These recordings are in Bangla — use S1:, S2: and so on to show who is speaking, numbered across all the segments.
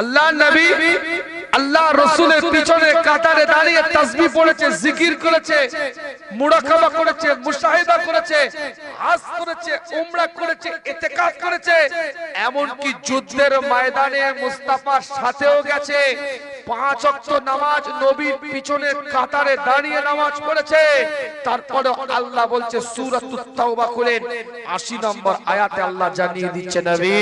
S1: আল্লাহ নবী, আল্লাহ রসুলের পিছনে কাতারে দাঁড়িয়ে তাসবি পড়েছে, জিকির করেছে, মুরাকাবা করেছে, মুশাহিদা করেছে হাস করেছে, উমরা করেছে ইতিকাফ করেছে এমন কি যুদ্ধের ময়দানে মুস্তাফার সাথেও গেছে। পাঁচ ওয়াক্ত নামাজ নবীর পিছনে কাতারে দাঁড়িয়ে নামাজ পড়েছে। তারপরে আল্লাহ বলছে, সূরাতুত তাওবা করেন 80 নম্বর আয়াতে আল্লাহ জানিয়ে দিচ্ছে, নবী,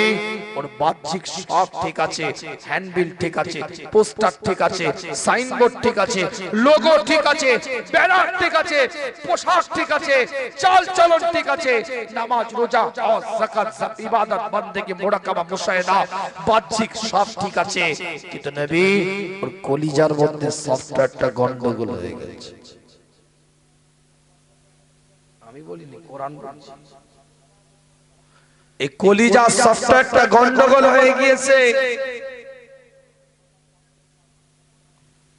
S1: ওর বাহ্যিক সব ঠিক আছে, হ্যান্ডবিল ঠিক আছে, পোস্টার ঠিক আছে, সাইনবোর্ড ঠিক আছে, লোগো ঠিক আছে, ব্যানার ঠিক আছে, পোশাক ঠিক আছে চাল চলন ঠিক আছে। নামাজ, রোজা, হজ, যাকাত ইবাদত, বন্দেগী, মুরাকাবা মুশাহিদা বাহ্যিক সব ঠিক আছে। কিন্তু নবী ওর কলিজার মধ্যে সফটওয়্যারটা গন্ডগোল হয়ে গেছে। আমি বলিনি কোরআন এই কলিজা সফটওয়্যারটা গন্ডগোল হয়ে গিয়েছে।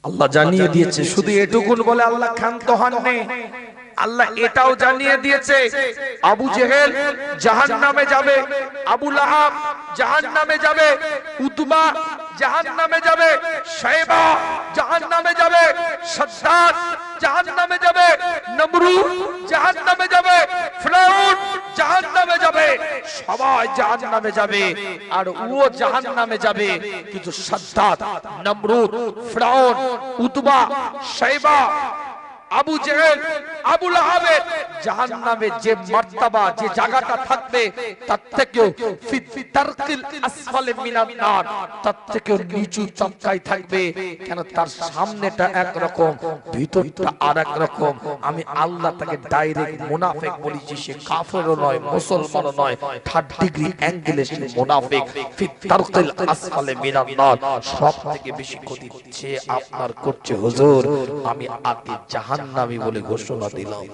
S1: আল্লাহ জানিয়ে দিয়েছে শুধু এটুকুন বলে আল্লাহ ক্ষান্ত হননি। আল্লাহ এটাও জানিয়ে দিয়েছে আবু জেহেল জাহান নামে যাবে আবু লাহাব জাহান নামে যাবে উতবা জাহান নামে যাবে সাইবা জাহান নামে যাবে সাদ্দাত জাহান নামে যাবে নমরুদ জাহান নামে যাবে ফিরাউন জাহান নামে যাবে সবাই জাহান নামে যাবে আর ও জাহান নামে যাবে কিন্তু সাদ্দাত নমরুদ ফিরাউন উতবা সাইবা আবু জেহেল, আবু লাহাবের জাহান্নামে যে মার্তাবা, যে জায়গাটা থাকবে, তার থেকেও আসফালে মিনান নার, তার থেকেও নিচু চমকাই থাকবে। কেন? তার সামনেটা এক রকম ভিতরটা আর রকম আমি আল্লাহ তাকে ডাইরেক্ট মুনাফিক বলেছি সে কাফেরও নয়, মুসলমানও নয় থার্ড ডিগ্রি অ্যাঙ্গেলে সে মুনাফিক ফি আসফালে মিনান নার। সব থেকে বেশি ক্ষতি হচ্ছে আপনার করছে। হুজুর, আমি আগে জাহান্নামী বলে ঘোষণা দিলাম।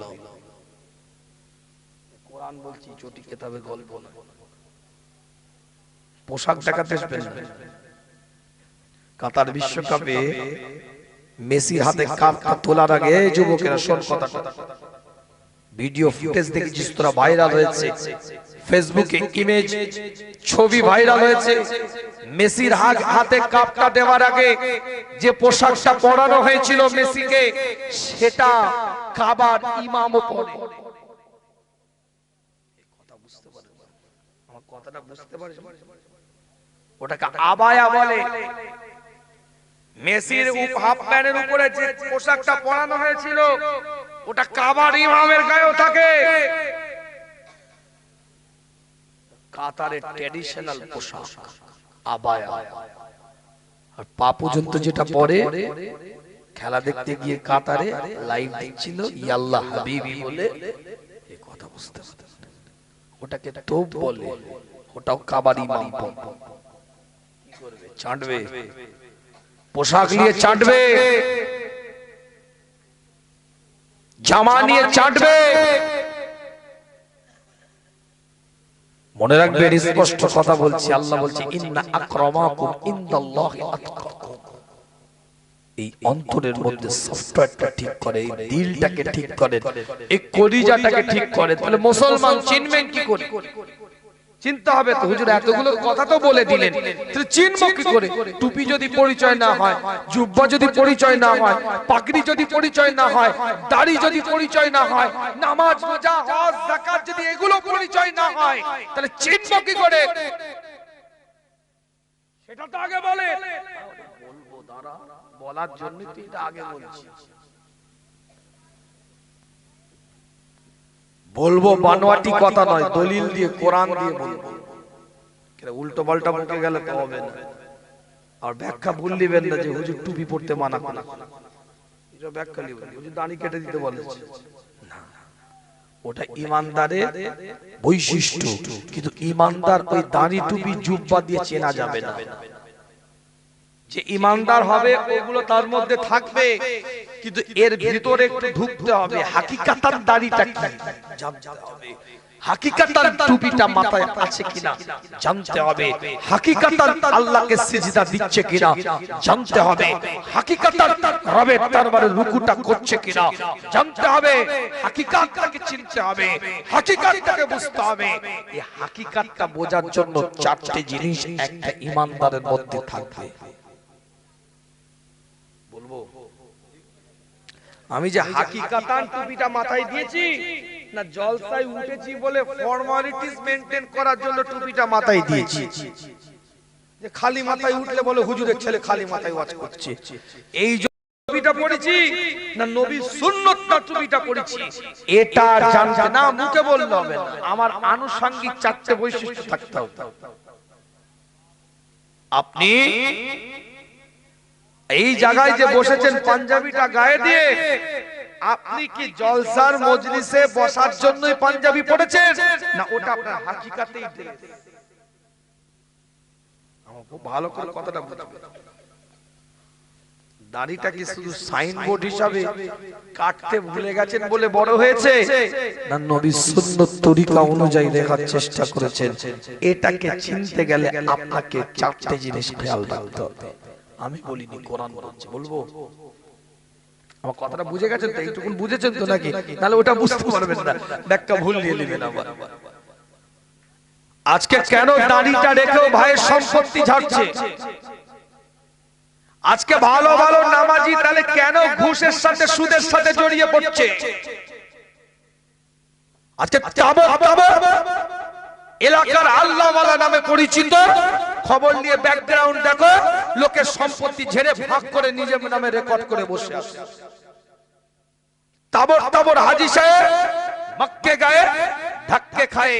S1: কোরআন বলছি, চটি কেতাবে গল্প না পোশাক দেখাতে আসবেন কাতার বিশ্বকাপে মেসির হাতে কাপটা তোলার আগে যুবকেরা শোন কথাটা ভিডিও ফুটেজ দেখেছিস তোরা ভাইরাল হয়েছে। ফেসবুকে ইমেজ, ছবি ভাইরাল হয়েছে। মেসির হাত- কাপটা দেওয়ার আগে যে পোশাকটা পরানো হয়েছিল মেসিকে সেটা কাবার ইমামও পরে। কথাটা বুঝতে পারিস ওটাকে আবায়া বলে। মেসির হাফ প্যান্টের উপরে যে পোশাকটা পরানো হয়েছিল ওটা কাবার ইমামের গায়েও থাকে। কাতারের ট্র্যাডিশনাল পোশাক। আবায়া। আর পা পর্যন্ত যেটা পরে খেলা দেখতে গিয়ে কাতারে লাইভ দিচ্ছিল ইয়াল্লাহ হাবিবি বলে। এই কথা বুঝতে ওটাকে তোপ বলে। ওটাও কাবার ইমাম কি করবে? চাটবে পোশাক নিয়ে চাটবে জামা নিয়ে চাটবে মনে রাখবেন স্পষ্ট কথা বলছি। আল্লাহ বলছে ইন্না আক্রমাকুম ইনদাল্লাহি আতকাকুম। এই অন্তরের মধ্যে সফটওয়্যারটা ঠিক করে এই দিলটাকে ঠিক করে এই কলিজাটাকে ঠিক করে। তাহলে মুসলমান চিনবেন কি করে? চিন্তা হবে তো, হুজুর, এতগুলো কথা তো বলে দিলেন। চিনব কি করে? টুপি যদি পরিচয় না হয়, জুব্বা যদি পরিচয় না হয়, পাগড়ি যদি পরিচয় না হয়, দাড়ি যদি পরিচয় না হয়, নামাজ, রোজা, হজ, যাকাত যদি এগুলো পরিচয় না হয়, তাহলে চিনব কি করে? সেটা তো আগে বলে বলব, দাঁড়া, বলার জন্য তুই আগে বলছি। বলব বানোয়াটি কথা নয় দলিল দিয়ে কোরআন দিয়ে বলব। উল্টো পাল্টা বলতে গেলে তো হবে না। আর ব্যাখ্যা ভুল দিবেন না যে হুজুর টুপি পড়তে মানা করে। এটা ব্যাখ্যা নিবেন হুজুর দাড়ি কেটে দিতে বলেছে। ওটা ইমানদারের বৈশিষ্ট্য। কিন্তু ইমানদার ওই দাড়ি টুপি জুব্বা দিয়ে চেনা যাবে না। যে ইমানদার হবে ওগুলো তার মধ্যে থাকবে। কিন্তু এর ভিতরে একটু ঢুকতে হবে। হাকিকাতার দাড়িটা কি? জানতে হবে। টুপিটা মাথায় আছে কিনা? জানতে হবে। আল্লাহকে সিজদা দিচ্ছে কিনা? জানতে হবে। রবের দরবারে রুকুটা করছে কিনা? জানতে হবে। হাকিকাতটাকে চিনতে হবে। হাকিকাতটাকে বুঝতে হবে। এই হাকিকাতটা বোঝার জন্য চারটি জিনিস একটা ইমানদারের মধ্যে থাকবে বলব আমি যে হাকিকাতান টুপিটা মাথায় দিয়েছি, না জলসায় উঠেছি বলে ফর্মালিটিস মেইনটেইন করার জন্য টুপিটা মাথায় দিয়েছি। যে খালি মাথায় উঠলে বলে হুজুরের ছেলে খালি মাথায় ওয়াজ করছে। এই টুপিটা পড়েছি, না নবী সুন্নতটা টুপিটা পড়েছি, এটা জানতে না মুখে বললে হবে আমার আনুষঙ্গিক চারটে বৈশিষ্ট্য থাকতে হবে। আপনি এই জায়গায় যে বসেছেন পাঞ্জাবিটা গায়ে দিয়ে আপনি কি জলসার মজলিসে বসার জন্যই পাঞ্জাবি পড়েছেন না ওটা আপনার হাকিকাতেই dress? আমার খুব ভালো করে কথাটা বুঝবে দাড়িটা কি শুধু সাইনবোর্ড হিসাবে কাটতে ভুলে গেছেন বলে বড় হয়েছে? না নবী সুন্নত তরিকা অনুযায়ী দেখার চেষ্টা করেছেন। এটাকে চিনতে গেলে আপনাকে চারটে জিনিস খেয়াল রাখতে হবে। আমি বলিনি কোরআন বলছে বলব? আমার কথাটা বুঝে গেছেন তো এইটুকুন বুঝেছেন তো নাকি? তাহলে ওটা বুঝতে পারবেন না। ব্যাখ্যা ভুল নেবেন আবার। আজকে কেন দাড়িটা রেখেও ভাইয়ের সম্পত্তি ঝাড়ছে? আজকে ভালো ভালো নামাজি তাহলে কেন ঘুষের সাথে সুদের সাথে জড়িয়ে পড়ছে? আজকে এলাকার আল্লাহওয়ালা নামে পরিচিত খবর নিয়ে ব্যাকগ্রাউন্ড দেখো লোকের সম্পত্তি ঝেড়ে ভাগ করে নিজের নামে রেকর্ড করে বসে আছে তাবর তাবর হাজি সাহেব মক্কে গায়ে धक्के खाए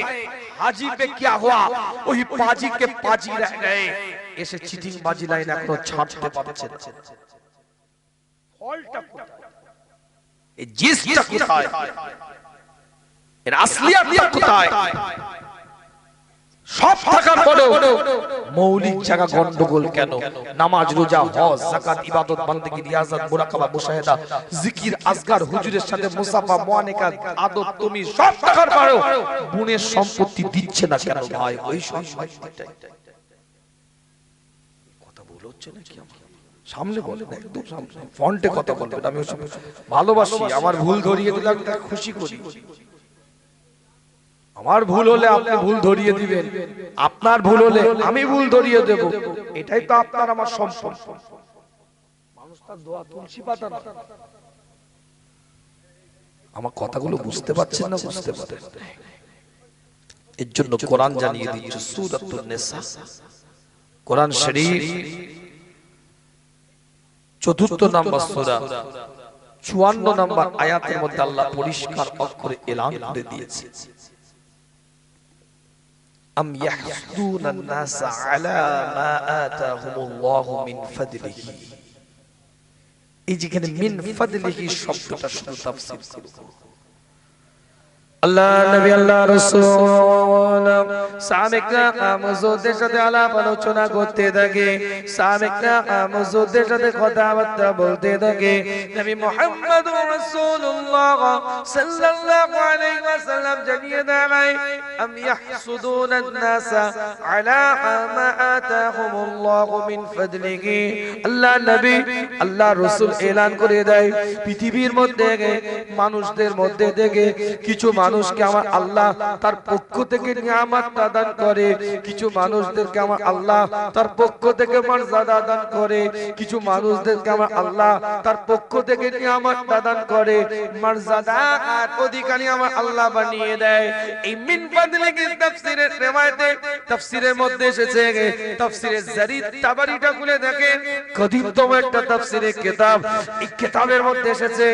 S1: हाजी पे क्या हुआ वही पाजी के पाजी रह गए এসে চিটিং বাজি লাইন এখনো ছাড়তে পারছে না ফলটা কোথায় এই জিসটা কোথায় এর আসলিয়াতটা কোথায় সব থাকার পরেও মৌলিক জায়গা গন্ডগোল কেন? নামাজ রোজা হজ যাকাত ইবাদত বান্দেগি রিয়াজত মুরাকাবা মুশাহেদা জিকির আজগার হুজুরের সাথে মুসাফা তুমি সব থাকার পরেও বুনের সম্পত্তি দিচ্ছে না কেন ভাই? ওই সম্পত্তিটাই কথা বলে হচ্ছে নাকি আমার? সামনে বলেন একদম সামনে। ফন্টে কথা বলবেন আমি ভালোবাসি আমার ভুল ধরিয়ে দিলে আমি খুশি করি। আমার ভুল হলে আপনি ভুল ধরিয়ে দিবেন। আপনার ভুল হলে আমি ভুল ধরিয়ে দেব। এটাই তো আপনার আমার সম্পর্ক মানুষ তার দোয়া তুলসী পাতা আমার কথাগুলো বুঝতে পারছেন না বুঝতে পারেন এর জন্য কোরআন জানিয়ে দিচ্ছে সূরাতুন নিসা কোরআন শরীফ চতুর্থ নাম্বার সূরা। চুয়ান্ন নাম্বার আয়াতের মধ্যে আল্লাহ পরিষ্কার অক্ষরে এলান করে দিয়েছে। أم يحسدون الناس على ما آتاهم الله من فضله এই যেখানে মিন ফাদলিহি শব্দটা শুধু তাফসীর করব আল্লাহ নবী আল্লাহ রাসূল। সাহাবিকরা আমজুদের সাথে আলাপ আলোচনা করতে থাকে। সাহাবিকরা আমজুদের সাথে কথাবার্তা বলতে থাকে। নবী মুহাম্মদুর রাসূলুল্লাহ সাল্লাল্লাহু আলাইহি ওয়াসাল্লাম জানিয়ে দেয় আম ইয়াহসুদুনা আন-নাসা আলা মা আতাহুমুল্লাহু মিন ফাদলিহি? আল্লাহ নবী আল্লাহ রাসূল এলান করে দেয়। পৃথিবীর মধ্যে মানুষদের মধ্যে থেকে কিছু মানুষকে আমার আল্লাহ তার পক্ষ থেকে নিয়ামত দান করে। কিছু মানুষদেরকে আমার আল্লাহ তার পক্ষ থেকে মর্যাদা দান করে। কিছু মানুষদেরকে আমার আল্লাহ তার পক্ষ থেকে নিয়ামত দান করে। মর্যাদা আর অধিকারী আমার আল্লাহ বানিয়ে দেয়। এই মিন ফাদলিকে তাফসীরের রিওয়ায়াতে তাফসীরের মধ্যে এসেছে তাফসীরে জারিদ তাবারিটা খুলে দেখেন। কদিমতম একটা তাফসীরের কিতাব। এই কিতাবের মধ্যে এসেছে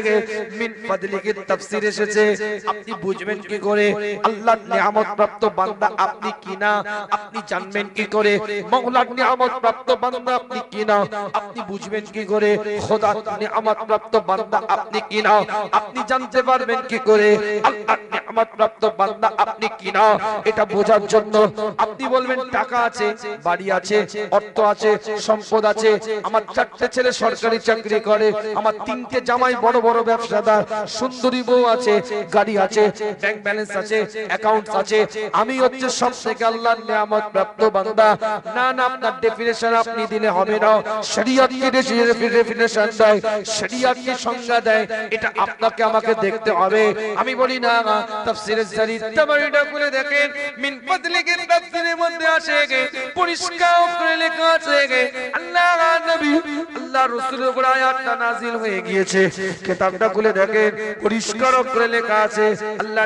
S1: মিন ফাদলিকে তাফসীর এসেছে। আপনি বুঝবেন কি করে? আল্লাহর নিয়ামত প্রাপ্ত বান্দা আপনি কিনা? আপনি জানবেন কি করে? মাওলার নিয়ামত প্রাপ্ত বান্দা আপনি কিনা? আপনি বুঝবেন কি করে? খোদার নিয়ামত প্রাপ্ত বান্দা আপনি কিনা? আপনি জানতে পারবেন কি করে? আল্লাহর নিয়ামত প্রাপ্ত বান্দা আপনি কিনা? এটা বোঝার জন্য আপনি বলবেন, টাকা আছে, বাড়ি আছে, অর্থ আছে, সম্পদ আছে, আমার চারটে ছেলে সরকারি চাকরি করে, আমার তিনটে জামাই বড় বড় ব্যবসাদার, সুন্দরী বউ আছে, গাড়ি আছে ব্যাংক ব্যালেন্স আছে অ্যাকাউন্ট আছে আমি হচ্ছে সব থেকে আল্লাহর নিয়ামত প্রাপ্ত বান্দা। না না আপনার ডেফিনেশন আপনি দিলে হবে না। শরীয়ত কি ডেফিনেশন দেয়? শরীয়ত কি সংজ্ঞা দেয়? এটা আপনাকে আমাকে দেখতে হবে। আমি বলি না তাফসিরে জারি তাবারিটা করে দেখেন। মিন ফাদলিকের তাফসিরের মধ্যে আসে গে পরিষ্কার করে লেখা আছে গে আল্লাহ নবী আল্লাহ রাসূলের উপর আয়াতটা নাযিল হয়ে গিয়েছে। কিতাবটা খুলে দেখেন। পরিষ্কার করে লেখা আছে। আল্লাহ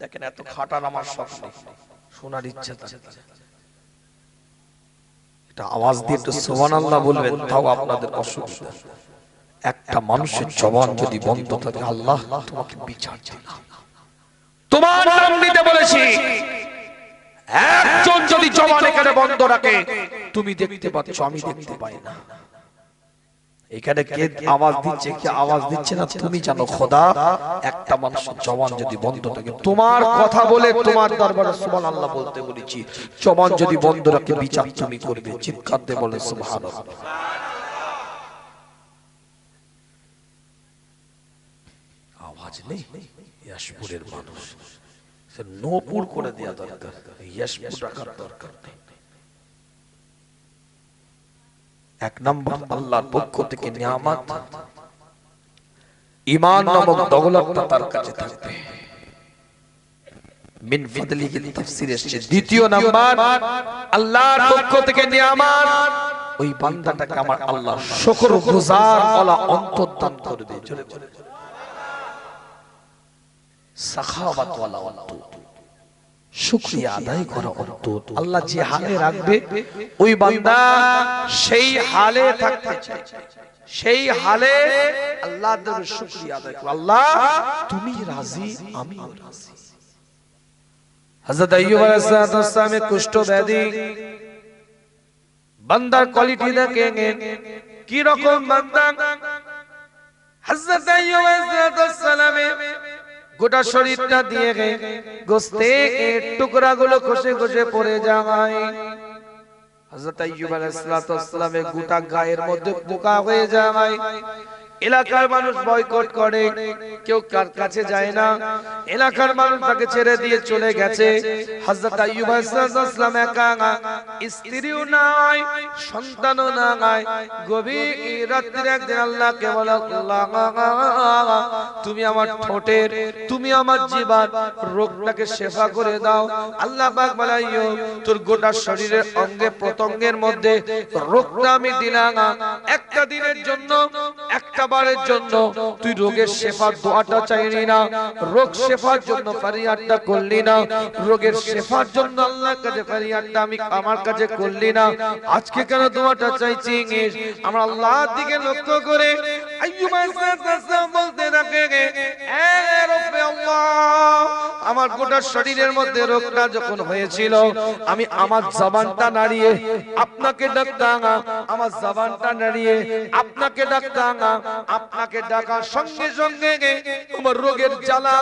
S1: দেখেন এত খাটার আমার স্বপ্ন। শোনার ইচ্ছা এটা আওয়াজ দিয়ে একটু সুবহানাল্লাহ বলবেন তাও আপনাদের অসুবিধা। একটা মানুষের জবান যদি বন্ধ থাকে আল্লাহ তোমাকে বিচার তোমার নাম নিতে বলেছি। একজন যদি জবান এখানে বন্ধ রাখে তুমি দেখতে পাচ্ছ আমি দেখতে পাই না। এখানে কে আওয়াজ দিচ্ছে কে আওয়াজ দিচ্ছে না? তুমি জানো খোদা একটা মানুষের জবান যদি বন্ধ থাকে তোমার কথা বলে তোমার দরবারে সুবহানাল্লাহ বলতে বলেছি। জবান যদি বন্ধ রাখে বিচার তুমি করবে চিৎকার দিয়ে বলে সুবহানাল্লাহ। আওয়াজ নেই? ইয়াসপুরের মানুষ। সে নোপুর করে দেওয়া দরকার। ইয়াসপুর রাখার দরকার নেই। এক নম্বর আল্লাহর পক্ষ থেকে নিয়ামত। ইমান নামক দৌলতটা তার কাছে থাকবে। মিন ফাদলিহি তাফসীর এসেছে দ্বিতীয় নাম্বার। আল্লাহর পক্ষ থেকে নিয়ামত। ওই বান্দাটাকে আমার আল্লাহ শুকর গুজার ওয়ালা অন্তর্দান করবে জোরে বলে সাখাওয়াত ওয়ালা অন্তর শুকরিয়া আদায় করা আল্লাহ যে হালে রাখবে ওই বান্দা সেই হালে থাকতে চায় সেই হালে আল্লাহ শুকরিয়া আদায় করো। আল্লাহ তুমি রাজি আমিও রাজি। হযরত আইয়ুব আলাইহিস সালামের কুষ্ঠ ব্যাধি। বান্দার কোয়ালিটি দেখেন। কি রকম বান্দা? হযরত আইয়ুব আলাইহিস সালামে গোটা শরীরটা দিয়ে গে। গোস্তে টুকরা গুলো খসে খসে পড়ে যায় হযরত আইয়ুব আলাইহিস সালামের গোটা গায়ের মধ্যে পোকা হয়ে যায় এলাকার মানুষ বয়কট করে, কেউ কার কাছে যায় না। এলাকার মানুষ তাকে ছেড়ে দিয়ে চলে গেছে। হযরত আইয়ুব আলাইহিসসালাম একা, স্ত্রীও নাই, সন্তানও নাই। গভীর রাত্রির একদিন আল্লাহকে বলে, আল্লাহ, তুমি আমার ঠোঁটের, তুমি আমার জীবন, রোগটাকে শেফা করে দাও। আল্লাহ পাক বলে আইয়ুব তোর গোটা শরীরের অঙ্গে প্রত্যঙ্গের মধ্যে রোগটা আমি দিলাম একটা দিনের জন্য একটা বারের জন্য তুই রোগের শেফার দোয়াটা চাইলি না, রোগ শেফার জন্য ফারিয়াদটা করলি না, রোগের শেফার জন্য আল্লাহর কাছে ফারিয়াদটা আমি আমার কাছে করলি না। আজকে কেন দোয়াটা চাইছি আমরা আল্লাহর দিকে লক্ষ্য করে আমার গোটা শরীরের মধ্যে রোগটা যখন হয়েছিল, আমি আমার জবানটা নাড়িয়ে আপনাকে ডাকতাম, আমার জবানটা নাড়িয়ে আপনাকে ডাকতাম আপনাকে ডাকার সঙ্গে সঙ্গে আমার রোগের জ্বালা,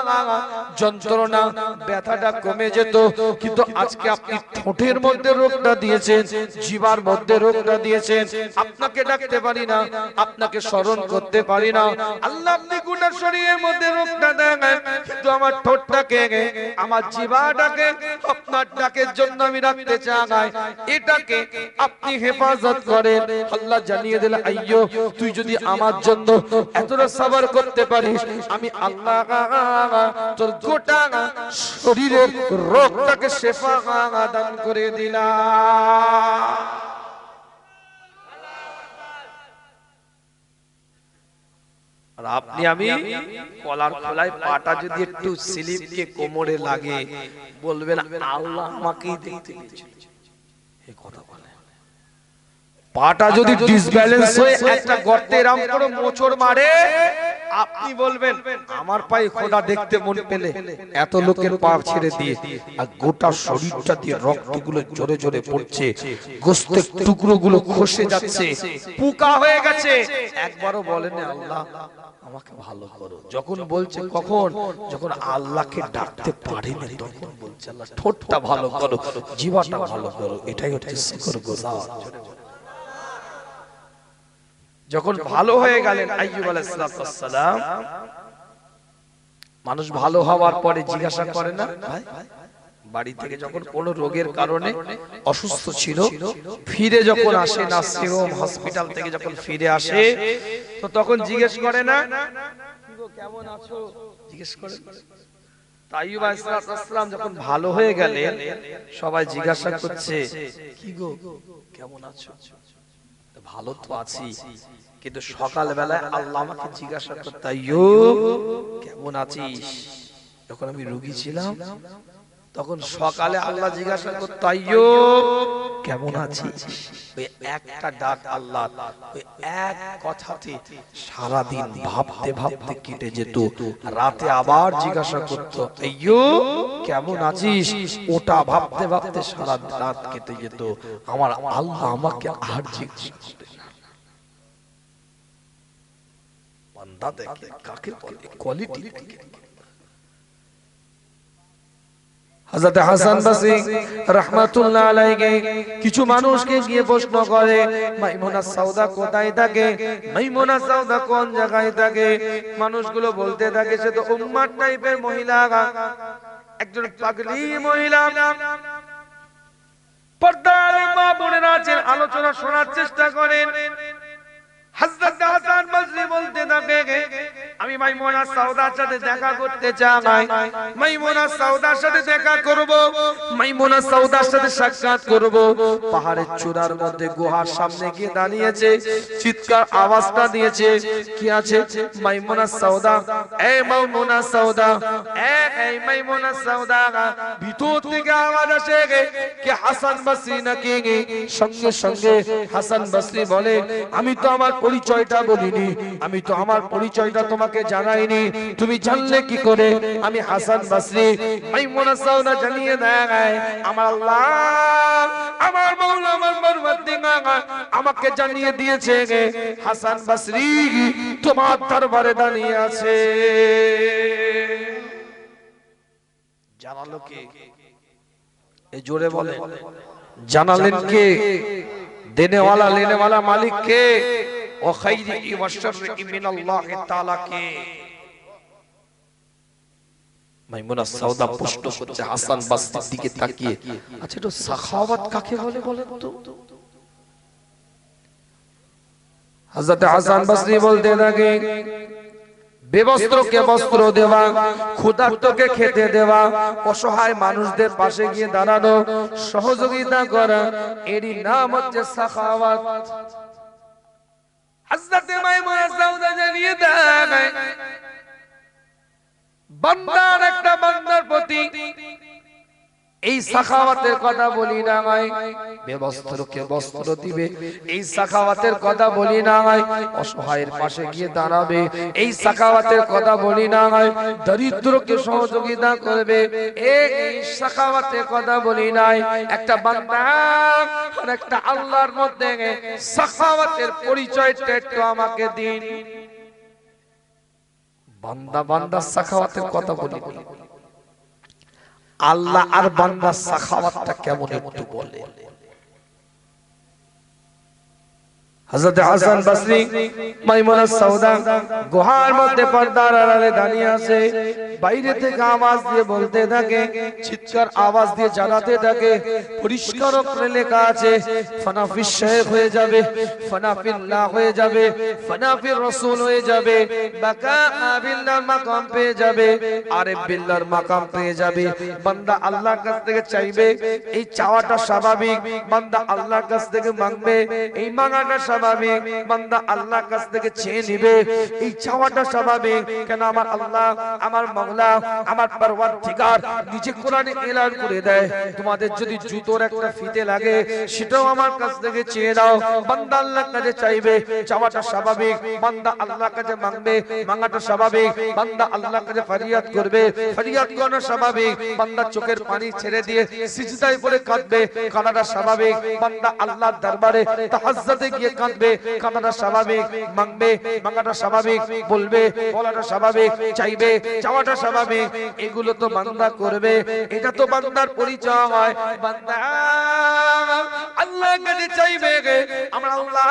S1: যন্ত্রণা, ব্যথাটা কমে যেত। কিন্তু আজকে আপনি ঠোঁটের মধ্যে রোগটা দিয়েছেন জিবার মধ্যে রোগটা দিয়েছেন। আপনাকে ডাকতে পারি না, আপনাকে স্মরণ করতে পারি না। আল্লাহ আপনি গুনার শরীরের মধ্যে রোগটা দেন, কিন্তু আমার ঠোঁটটাকে, আমার জিবাটাকে আপনার ডাকের জন্য আমি রাখতে চাই এটাকে আপনি হেফাজত করেন। আল্লাহ জানিয়ে দিলে আইয়ো, তুই যদি আমার জন্য এতটা সাবার করতে পারিস, আমি আল্লাহ তোর গোটা শরীরের রোগটাকে শেফা দান করে দিলাম। আর আপনি আমি কলার খোলায় পাটা যদি একটু স্লিপকে কোমরে লাগে, বলবেন আল্লাহ আমাকেই দেখতে কথা পাটা যদি ডিসব্যালেন্স হয়ে একটা গর্তে এরম করে মোচড় মারে আপনি বলবেন আমার পায়ে খোদা দেখতে মন পেলে এত লোকের পা ছেড়ে দিয়ে আর গোটা শরীরটা দিয়ে রক্তগুলো জোরে জোরে পড়ছে গোস্তের টুকরোগুলো খসে যাচ্ছে পোকা হয়ে গেছে। একবারও বলেন আল্লাহ আমাকে ভালো করো। যখন বলছে কখন? যখন আল্লাহকে ডাকতে পারেনি তখন বলছে আল্লাহ ঠোঁটটা ভালো করো জীবাটা ভালো করো। এটাই হচ্ছে শুকর গোজার যখন ভালো হয়ে গেলেন আইয়ুব আলাইহিসসালাম মানুষ ভালো হওয়ার পরে জিজ্ঞাসা করে না বাড়ি থেকে যখন কোনো রোগের কারণে অসুস্থ ছিল ফিরে যখন আসে হসপিটাল থেকে যখন ফিরে আসে তো তখন জিজ্ঞেস করে না "কি গো, কেমন আছো? জিজ্ঞেস করে আলাইহিসসালাম যখন ভালো হয়ে গেলেন সবাই জিজ্ঞাসা করছে কি গো কেমন আছো? ভালো তো আছি, কিন্তু সকাল বেলায় আল্লাহ আমাকে জিজ্ঞাসা করতে কেমন আছিস? যখন আমি রুগী ছিলাম তখন সকালে আল্লাহ জিজ্ঞাসা করতে কেমন আছিস? ওই একটা ডাক আল্লাহ ওই এক কথাতে সারাদিন ভাবতে ভাবতে কেটে যেত। রাতে আবার জিজ্ঞাসা করতো কেমন আছিস? ওটা ভাবতে ভাবতে সারা রাত কেটে যেত। আমার আল্লাহ আমাকে আর জিজ্ঞাসা করতেন না। বান্দা দেখে কাকে বলে? কোয়ালিটি হযরত হাসান বসরি রাহমাতুল্লাহ আলাইহি কিছু মানুষকে গিয়ে প্রশ্ন করে, মাইমুনা সাউদা কোথায় থাকে? মাইমুনা সাউদা কোন জায়গায় থাকে? মানুষগুলো বলতে থাকে, সে তো উম্মার টাইপের মহিলা। একজন পাগলি মহিলা পর্দার মা বোনেরা আছেন, আলোচনা শোনার চেষ্টা করেন। পাহাড়ের চূড়ার মধ্যে গুহার সামনে গিয়ে দাঁড়িয়েছে, চিৎকার আওয়াজটা দিয়েছে, কি আছে? সাউদা ভিতর থেকে আওয়াজ আসে হাসান নাকি? সঙ্গে সঙ্গে হাসান বলে, আমি তো আমার পরিচয়টা বলিনি। আমি তো আমার পরিচয়টা তোমাকে জানাইনি। তুমি জানলে কি করে? আমি হাসান বসরি, মাইমুনা সাউদা জানিয়ে দেয়, আমার আল্লাহ, আমার মাওলা আমার পরওয়ারদিগার আমাকে জানিয়ে দিয়েছে হাসান বসরি তোমার দরবারে দাঁড়িয়ে আছে। জানালেন কে? দেনেওয়ালা, লেনেওয়ালা মালিক কে? ও কে আচ্ছা দেওয়া খেতে দেওয়া, অসহায় মানুষদের পাশে গিয়ে দাঁড়ানো, সহযোগিতা করা, এরই নাম হচ্ছে সাখাওয়াত। হযরত মাইমুনা সাউদা জানিয়ে দেয় বান্দার একটা বান্দার প্রতি এই সাখাওয়াতের কথা বলি না ভাই বেবস্ত্রকে বস্ত্র দিবে। এই সাখাওয়াতের কথা বলি না ভাই অসহায়ের পাশে গিয়ে দাঁড়াবে। এই সাখাওয়াতের কথা বলি না ভাই দরিদ্রকে সহযোগিতা করবে। এই সাখাওয়াতের কথা বলি নাই একটা বান্দা আর একটা আল্লাহর মধ্যে সাখাওয়াতের পরিচয়টা একটু আমাকে দিন। বান্দা বান্দা সাখাওয়াতের কথা বলি। আল্লাহ আর বান্দার সাখাওয়াতটা কেমন একটু বলে। হযরত হাসান বসরি, মাইমুনা সাউদা গুহার মধ্যে পর্দার আড়ালে দাঁড়িয়ে আছে। বাইরে থেকে আওয়াজ দিয়ে বলতে থাকে, চিৎকার আওয়াজ দিয়ে জানাতে থাকে, পরিষ্কার করে লেখা আছে, ফানাফিস শেখ হয়ে যাবে, ফানাফিল্লাহ হয়ে যাবে, ফানাফির রাসূল হয়ে যাবে, বাকা বিল্লাহর মাকাম পেয়ে যাবে আরে বিল্লাহর মাকাম পেয়ে যাবে। বান্দা আল্লাহর কাছ থেকে চাইবে, এই চাওয়াটা স্বাভাবিক। বান্দা আল্লাহর কাছ থেকে মাংবে এই মাঙাটা স্বাভাবিক। স্বাভাবিক, বান্দা আল্লাহর কাছ থেকে চেয়ে নিবে। এই চাওয়াটা স্বাভাবিক। কেন আমার আল্লাহ, আমার মাওলা, আমার পরওয়ারদিগার নিজে কোরআনে এলান করে দেয়। তোমাদের যদি জুতোর একটা ফিতে লাগে, সেটাও আমার কাছ থেকে চেয়ে দাও বান্দা আল্লাহর কাছে চাইবে, চাওয়াটা স্বাভাবিক। বান্দা আল্লাহর কাছে মাংবে মাঙ্গাটা স্বাভাবিক। বান্দা আল্লাহর কাছে ফরিয়াদ করবে, ফরিয়াদ করানো স্বাভাবিক। বান্দা চোখের পানি ছেড়ে দিয়ে সিজদায় পড়ে কাঁদবে, কাঁদাটা স্বাভাবিক। বান্দা আল্লাহর দরবারে তাহাজ্জুদে গিয়ে কাঁদবে, কাঁদাটা স্বাভাবিক মাংবে মাঙ্গাটা স্বাভাবিক, বলবে, বলাটা স্বাভাবিক, চাইবে, চাওয়াটা স্বাভাবিক, এগুলো তো বান্দা করবে, এটা তো বান্দার পরিচয় হয়। বান্দা আল্লাহর কাছে চাইবে গে, আমরা আল্লাহ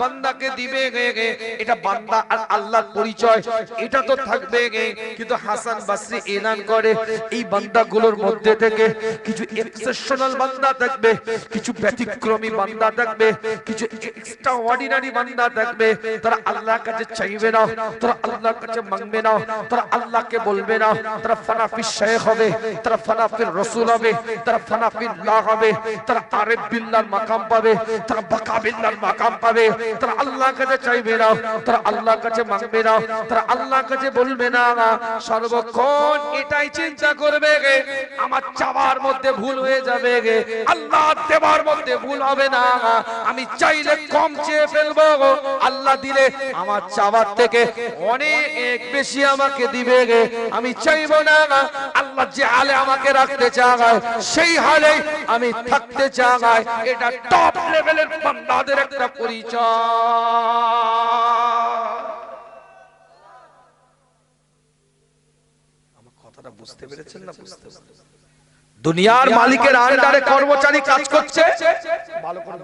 S1: বান্দাকে দিবে গে এটা বান্দা আর আল্লাহর পরিচয়, এটা তো থাকবে গে, কিন্তু হাসান বাসরি এলান করে, এই বান্দাগুলোর মধ্যে থেকে কিছু এক্সেপশনাল বান্দা থাকবে, কিছু ব্যতিক্রমী বান্দা থাকবে, কিছু এক্সট্রা বান্দা তারা আল্লাহর কাছে চাইবে না, তারা আল্লাহর কাছে না, তারা আল্লাহকে বলবে না, তারা ফানাফির শেখ হবে, তারা ফানাফির রসুল হবে, তারা ফানাফির লা হবে, তারা মাকাম পাবে, তারা বাকা মাকাম পাবে, তারা আল্লাহর কাছে চাইবে না, তারা আল্লাহর কাছে না, তারা আল্লাহর কাছে বলবে না সর্বক্ষণ এটাই চিন্তা করবে গে, আমার চাওয়ার মধ্যে ভুল হয়ে যাবে গে, আল্লাহ দেবার মধ্যে ভুল হবে না, আমি চাইলে কম চেয়ে ফেলব। আল্লাহ দিলে আমার চাওয়ার থেকে অনেক বেশি আমাকে দিবে গে। আমি চাইব না আল্লাহ যে হালে আমাকে রাখতে চায়, সেই হালে আমি থাকতে চাই এটা টপ লেভেলের বান্দাদের একটা পরিচয়। আমার কথাটা বুঝতে পেরেছেন না বুঝতে দুনিয়ার মালিকের আন্ডারে কর্মচারী কাজ করছে? ভালো করে।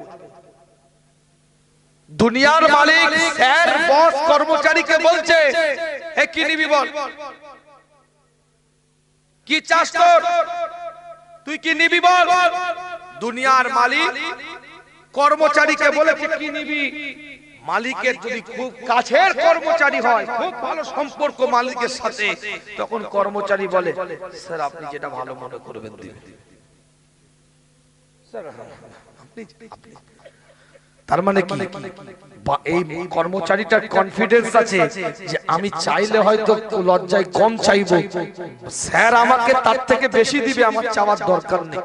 S1: দুনিয়ার মালিক স্যার বস কর্মচারীকে বলছে হে কি নিবি বল কি চাস তোর? তুই কি নিবি বল দুনিয়ার মালিক কর্মচারীকে বলেছে কি নিবি? মালিকের যদি খুব কাছের কর্মচারী হয় খুব ভালো সম্পর্ক মালিকের সাথে তখন কর্মচারী বলে স্যার আপনি যেটা ভালো মনে করবেন দিবেন স্যার আপনি আপনি তার মানে কি? এই কর্মচারীটার কনফিডেন্স আছে যে আমি চাইলে হয়তো লজ্জায় কম চাইব। স্যার আমাকে তার থেকে বেশি দিবে আমার চাওয়ার দরকার নেই।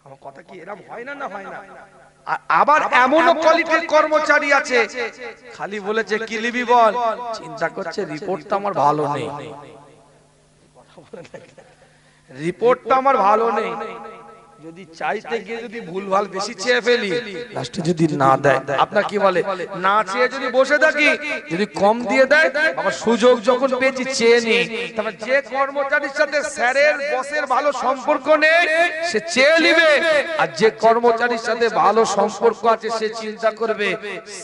S1: আমার কথা কি এরকম হয় না না হয় না? আবার এমনও কোয়ালিটির কর্মচারী আছে। খালি বলেছে কি লিবি বল? চিন্তা করছে রিপোর্টটা আমার ভালো নেই। রিপোর্টটা আমার ভালো নেই। যদি চাইতে গিয়ে যদি ভুলভাল বেশি চেয়ে ফেলি লাস্টে যদি না দেয় আপনার কি বলে? না চেয়ে যদি বসে থাকি যদি কম দিয়ে দেয় আবার সুযোগ যখন পেয়েছি চেয়ে নি তারপর যে কর্মচারীর সাথে স্যারের বসের ভালো সম্পর্ক নেই সে চেয়ে নিবে। আর যে কর্মচারীর সাথে ভালো সম্পর্ক আছে সে চিন্তা করবে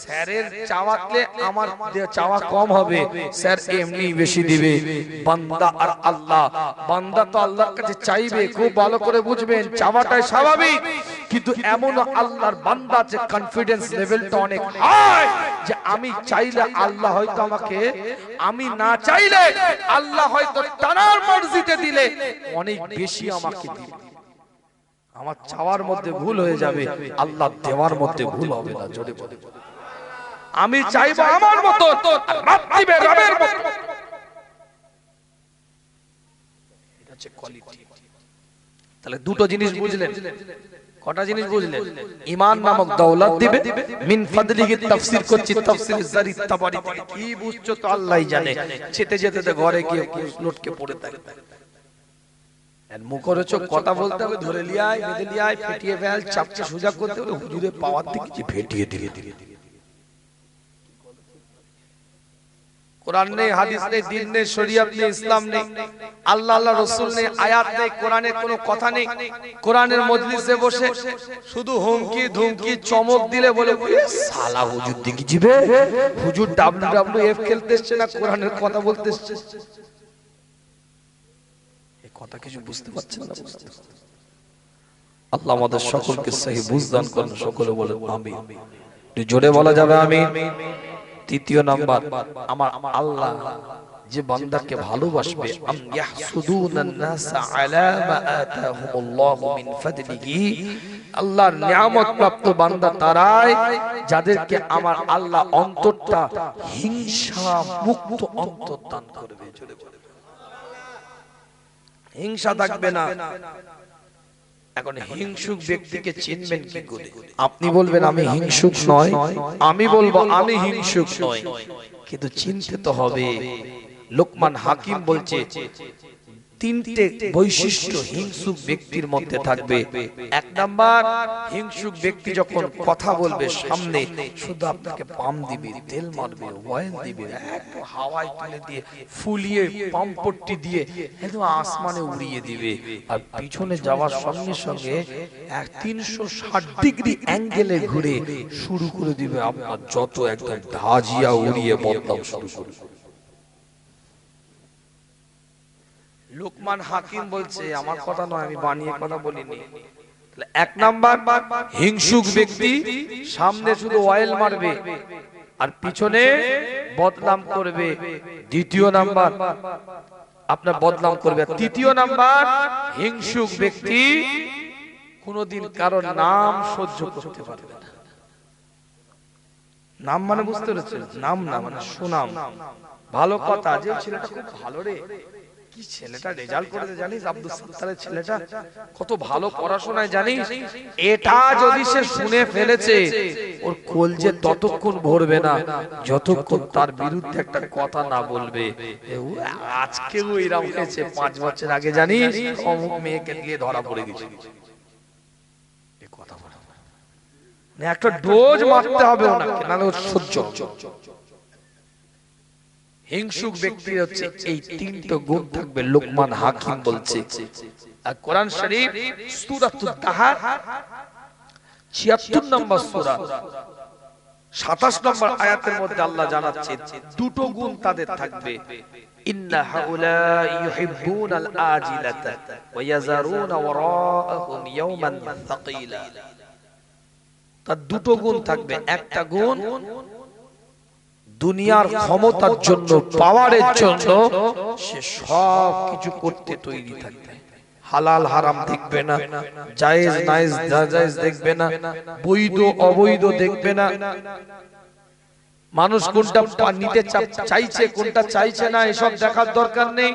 S1: স্যারের চাওয়াতলে আমার চাওয়া কম হবে স্যার এমনি বেশি দিবে। বান্দা আর আল্লাহ বান্দা তো আল্লাহর কাছে চাইবে খুব ভালো করে বুঝবেন চাওয়াটাই স্বাভাবিক। কিন্তু এমন আল্লাহর বান্দা যে কনফিডেন্স লেভেলটা অনেক হাই যে আমি চাইলে আল্লাহ হয়তো আমাকে আমি না চাইলে আল্লাহ হয়তো তার মর্জিতে দিলে অনেক বেশি আমাকে দিবে। আমার চাওয়ার মধ্যে ভুল হয়ে যাবে। আল্লাহ দেওয়ার মধ্যে ভুল হবে না জোরে বলে। আমি চাইব আমার মতো দিবে রবের মতো এটা হচ্ছে কোয়ালিটি তাহলে দুটো জিনিস বুঝলেন। কটা জিনিস বুঝলেন? ইমান নামক দৌলত দিবে মিন ফাদলিহি তাফসীর করছি তাফসীর জারি তাবারি কি বুঝছ তো আল্লাহই জানে? যেতে যেতে তো ঘরে গিয়ে লটকে পড়ে থাকে মুখরোচক কথা বলতে হবে ধরে লিয়ায় বেঁধে লিয়ায় ফেটিয়ে ফেল চাপচে সোজা করতে হলে হুজুরে পাওয়ার দিকে ফেটিয়ে দিলে দিলে কোরআন নেই হাদিস নেই দিন নেই শরীয়ত নেই ইসলাম নেই আল্লাহ আল্লাহ রসুল নেই আয়াত নেই কোরআনের কোনো কথা নেই কোরআনের মজলিসে বসে শুধু হুমকি ধুমকি চমক দিলে বলে সালা হুজুর দিকে জিবে হুজুর ডাব্লিউ ডাব্লিউ এফ খেলতে এসছে না কোরআনের কথা বলতে এসছে এই কথা কিছু বুঝতে পারছেন না আল্লাহ আমাদের সকলকে সহি বুঝদান করুন সকলে বলে আমি জোরে বলা যাবে আমি তৃতীয় নাম্বার, আমার আল্লাহ যে বান্দাকে ভালোবাসবে, আম ইয়াহসুদুনান নাসা আলা মা আতাহুমুল্লাহু মিন ফাদলিহি, আল্লাহর নিয়ামত প্রাপ্ত বান্দা তারাই যাদেরকে আমার আল্লাহ অন্তরটা হিংসা মুক্ত অন্তর দান করবে। হিংসা থাকবে না। এখন হিংসুক ব্যক্তিকে চিনবেন কি করে? আপনি বলবেন আমি হিংসুক নয়। আমি বলব আমি হিংসুক নয়। কিন্তু চিনতে তো হবে। লোকমান হাকিম বলছে তিনটে বৈশিষ্ট্য হিংসুক ব্যক্তির মধ্যে থাকবে। এক নাম্বার, হিংসুক ব্যক্তি যখন কথা বলবে সামনে, শুধু আপনাকে পাম দিবে, তেল মারবে অয়েল দিবে একটু হাওয়ায় তুলে দিয়ে, ফুলিয়ে পাম্পট্টি দিয়ে একদম আসমানে উড়িয়ে দিবে। আর পিছনে যাওয়ার সঙ্গে সঙ্গে এক তিনশো ষাট ডিগ্রি অ্যাঙ্গেলে ঘুরে শুরু করে দিবে আপনার যত একদম ধাজিয়া উড়িয়ে বদনাম শুরু করবে লোকমান হাকিম বলছে আমার কথা নয় আমি বানিয়ে কথা বলিনি। এক নাম্বার হিংসুক ব্যক্তি সামনে শুধু অয়েল মারবে আর পিছনে বদনাম করবে। দ্বিতীয় নাম্বার আপনার বদনাম করবে। তৃতীয় নাম্বার হিংসুক ব্যক্তি কোনদিন কারও নাম সহ্য করতে পারবে না। নাম মানে বুঝতে পেরেছেন? নাম না মানে সুনাম। ভালো কথা যে ছেলেটা খুব ভালো রে। কি ছেলেটা রেজাল্ট করেছে জানিস? আব্দুল সাত্তারের ছেলেটা কত ভালো পড়াশোনায় জানিস? এটা যদি সে শুনে ফেলেছে ওর কলজে ততক্ষণ ভরবে না যতক্ষণ তার বিরুদ্ধে একটা কথা না বলবে আজকেও এরকম হয়েছে পাঁচ বছর আগে জানিস? অমুক মেয়েকে দিয়ে ধরা পড়ে গেছে। কথা বলা। একটা ডোজ মারতে হবে ওনাকে নাহলে সহ্য। হিংসুক ব্যক্তি হচ্ছে এই তিনটা গুণ থাকবে লোকমান হাকিম বলছে। আর কোরআন শরীফ সূরাতুদ দাহার 76 নম্বর সূরা। 27 নম্বর আয়াতের মধ্যে আল্লাহ জানাচ্ছে দুটো গুণ তাদের থাকবে। ইন্না হাউলা ইউহিব্বুনাল আজিলাতা ওয়া ইয়াজারুনা ওয়ারাআহুম ইয়াওমান থাকিলা তার দুটো গুণ থাকবে। একটা গুণ দুনিয়ার ক্ষমতার জন্য পাওয়ারের জন্য সে সব কিছু করতে তৈরি থাকবে। হালাল হারাম দেখবে না জায়েজ নাইজ জায়েজ দেখবে না বৈধ অবৈধ দেখবে না। মানুষ কোনটা নিতে চাইছে কোনটা চাইছে না এসব দেখার দরকার নেই।